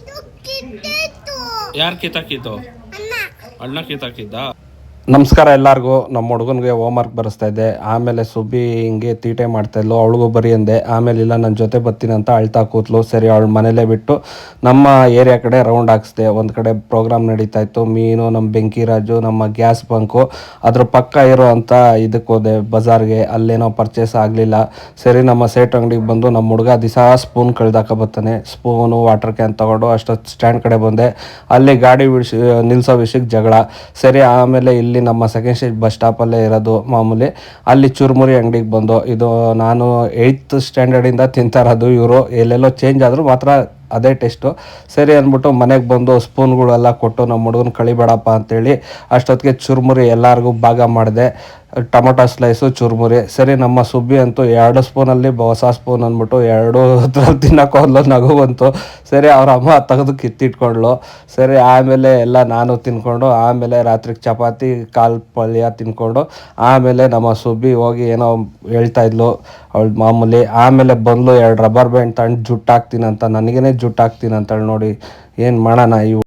ಕಿತ್ತಾಕಿತ್ತು ಯಾರು ಕಿತ್ತಾಕಿದ್ದು ಅಣ್ಣ. ಅಣ್ಣ ಕಿತ್ತಾಕಿದ್ದ ನಮಸ್ಕಾರ ಎಲ್ಲರಿಗೂ. ನಮ್ಮ ಹುಡುಗನಿಗೆ ಹೋಮ್ವರ್ಕ್ ಬರೆಸ್ತಾ ಇದ್ದೆ. ಆಮೇಲೆ ಸುಬ್ಬಿ ಹಿಂಗೆ ತೀಟೆ ಮಾಡ್ತಾ ಇದ್ಲು. ಅವಳಿಗೂ ಬರೀ ಅಂದೆ. ಆಮೇಲೆ ಇಲ್ಲ ನನ್ನ ಜೊತೆ ಬರ್ತೀನಿ ಅಂತ ಅಳ್ತಾ ಕೂತ್ಲು. ಸರಿ, ಅವಳು ಮನೇಲೇ ಬಿಟ್ಟು ನಮ್ಮ ಏರಿಯಾ ಕಡೆ ರೌಂಡ್ ಹಾಕ್ಸ್ದೆ. ಒಂದು ಕಡೆ ಪ್ರೋಗ್ರಾಮ್ ನಡೀತಾ ಇತ್ತು. ಮೀನು ನಮ್ಮ ಬೆಂಕಿರಾಜು ನಮ್ಮ ಗ್ಯಾಸ್ ಬಂಕು. ಅದ್ರ ಪಕ್ಕ ಇರೋ ಅಂತ ಇದಕ್ಕೆ ಹೋದೆ ಬಜಾರ್ಗೆ. ಅಲ್ಲೇನೋ ಪರ್ಚೇಸ್ ಆಗಲಿಲ್ಲ. ಸರಿ, ನಮ್ಮ ಸೇಟ್ ಅಂಗಡಿಗೆ ಬಂದು ನಮ್ಮ ಹುಡುಗ ದಿಸ ಸ್ಪೂನ್ ಕಳ್ದಾಕ ಬರ್ತಾನೆ ಸ್ಪೂನು, ವಾಟರ್ ಕ್ಯಾನ್ ತಗೊಂಡು ಅಷ್ಟೊತ್ತು ಸ್ಟ್ಯಾಂಡ್ ಕಡೆ ಬಂದೆ. ಅಲ್ಲಿ ಗಾಡಿ ಬಿಡಿಸಿ ನಿಲ್ಲಿಸೋ ವಿಷಯಕ್ಕೆ ಜಗಳ. ಸರಿ, ಆಮೇಲೆ ಇಲ್ಲಿ ನಮ್ಮ ಸೆಕೆಂಡ್ ಸ್ಟೇಜ್ ಬಸ್ ಸ್ಟಾಪಲ್ಲೇ ಇರೋದು ಮಾಮೂಲಿ. ಅಲ್ಲಿ ಚುರುಮುರಿ ಅಂಗಡಿಗೆ ಬಂದು, ಇದು ನಾನು ಏಯ್ತ್ ಸ್ಟ್ಯಾಂಡರ್ಡಿಂದ ತಿಂತಾ ಇರೋದು ಇವರು. ಎಲ್ಲೆಲ್ಲೋ ಚೇಂಜ್ ಆದರೂ ಮಾತ್ರ ಅದೇ ಟೇಸ್ಟು ಸರಿ ಅಂದ್ಬಿಟ್ಟು ಮನೆಗೆ ಬಂದು ಸ್ಪೂನ್ಗಳೆಲ್ಲ ಕೊಟ್ಟು ನಮ್ಮ ಹುಡುಗನ ಕಳಿಬೇಡಪ್ಪ ಅಂತೇಳಿ ಅಷ್ಟೊತ್ತಿಗೆ ಚುರುಮುರಿ ಎಲ್ಲರಿಗೂ ಭಾಗ ಮಾಡಿದೆ. Tomato slice, churumuri. ಸರಿ, ನಮ್ಮ ಸುಬ್ಬಿ ಅಂತೂ ಎರಡು ಸ್ಪೂನಲ್ಲಿ ಹೊಸ ಸ್ಪೂನ್ ಅಂದ್ಬಿಟ್ಟು ಎರಡು ತಿನ್ನೋಕೆ ಹೋದ್ಲು, ನಗು ಬಂತು. ಸರಿ, ಅವ್ರ ಅಮ್ಮ ತೆಗೆದು ಕಿತ್ತಿಟ್ಕೊಂಡ್ಲು ಸರಿ, ಆಮೇಲೆ ಎಲ್ಲ ನಾನು ತಿನ್ಕೊಂಡು, ಆಮೇಲೆ ರಾತ್ರಿಗೆ ಚಪಾತಿ, ಕಾಲು ಪಲ್ಯ ತಿನ್ಕೊಂಡು, ಆಮೇಲೆ ನಮ್ಮ ಸುಬ್ಬಿ ಹೋಗಿ ಏನೋ ಹೇಳ್ತಾ ಇದ್ಲು ಅವಳು ಮಾಮೂಲಿ. ಆಮೇಲೆ ಬಂದ್ಲು, ಎರಡು ರಬ್ಬರ್ ಬ್ಯಾಂಡ್ ತಂದು ಜುಟ್ಟು ಹಾಕ್ತೀನಿ ಅಂತ, ನನಗೇನೆ ಜುಟ್ಟು ಹಾಕ್ತೀನಿ ಅಂತೇಳಿ ನೋಡಿ, ಏನು ಮಾಡೋಣ ಇವು?